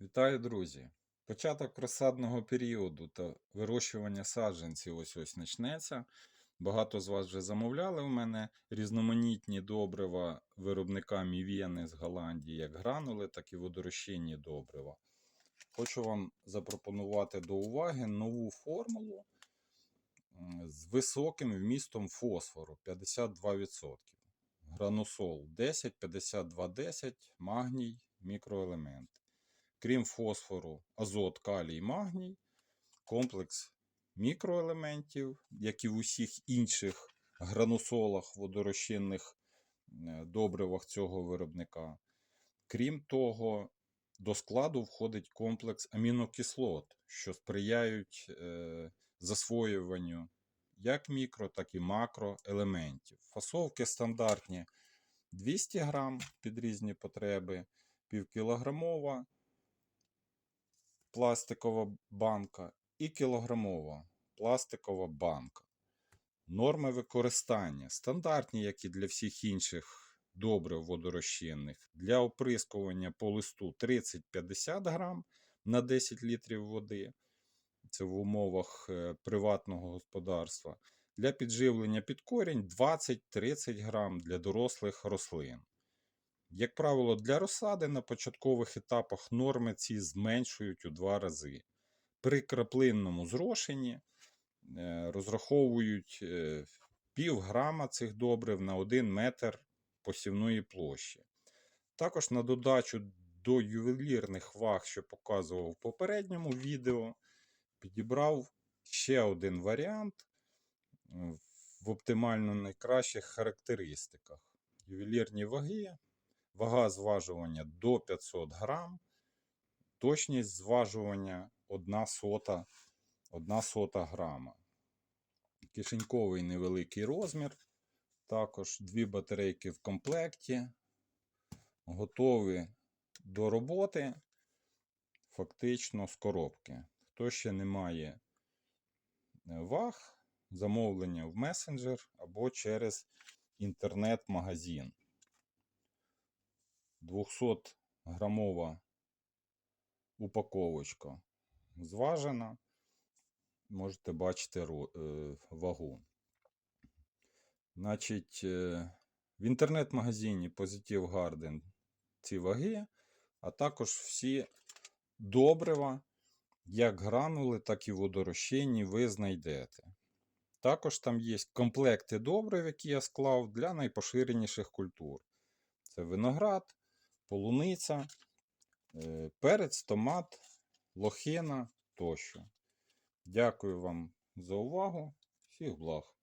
Вітаю, друзі! Початок розсадного періоду та вирощування саджанців ось ось почнеться. Багато з вас вже замовляли у мене різноманітні добрива виробника Мівєни з Голландії, як гранули, так і водорозчинні добрива. Хочу вам запропонувати до уваги нову формулу з високим вмістом фосфору 52%. Гранусол 10, 52, 10, магній, мікроелементи. Крім фосфору, азот, калій, магній, комплекс мікроелементів, як і в усіх інших гранусолах, водорозчинних е, добривах цього виробника. Крім того, до складу входить комплекс амінокислот, що сприяють е, засвоюванню як мікро, так і макроелементів. Фасовки стандартні 200 грам під різні потреби, півкілограмова пластикова банка і кілограмова пластикова банка. Норми використання стандартні, як і для всіх інших добрив водорозчинних. Для оприскування по листу 30-50 грам на 10 літрів води. Це в умовах е, приватного господарства. Для підживлення під корінь 20-30 грам для дорослих рослин. Як правило, для розсади на початкових етапах норми ці зменшують у два рази. При краплинному зрошенні е, розраховують е, пів грама цих добрив на 1 метр посівної площі. Також на додачу до ювелірних ваг, що показував в попередньому відео, підібрав ще один варіант в оптимально найкращих характеристиках. Ювелірні ваги вага зважування до 500 грам, точність зважування 1 сота, 1 сота грама. Кишеньковий невеликий розмір. Також дві батарейки в комплекті. Готові до роботи, фактично з коробки. Хто ще не має е, ваг, замовлення в месенджер або через інтернет-магазин. 200 грамова упаковочка зважена. Можете бачити е, вагу. Значить, е, в інтернет-магазині Positive Garden ці ваги, а також всі добрива, як гранули, так і водорозчинні, ви знайдете. Також там є комплекти добрив, які я склав для найпоширеніших культур. Це виноград, полуниця, е, перець, томат, лохина тощо. Дякую вам за увагу. Всіх благ.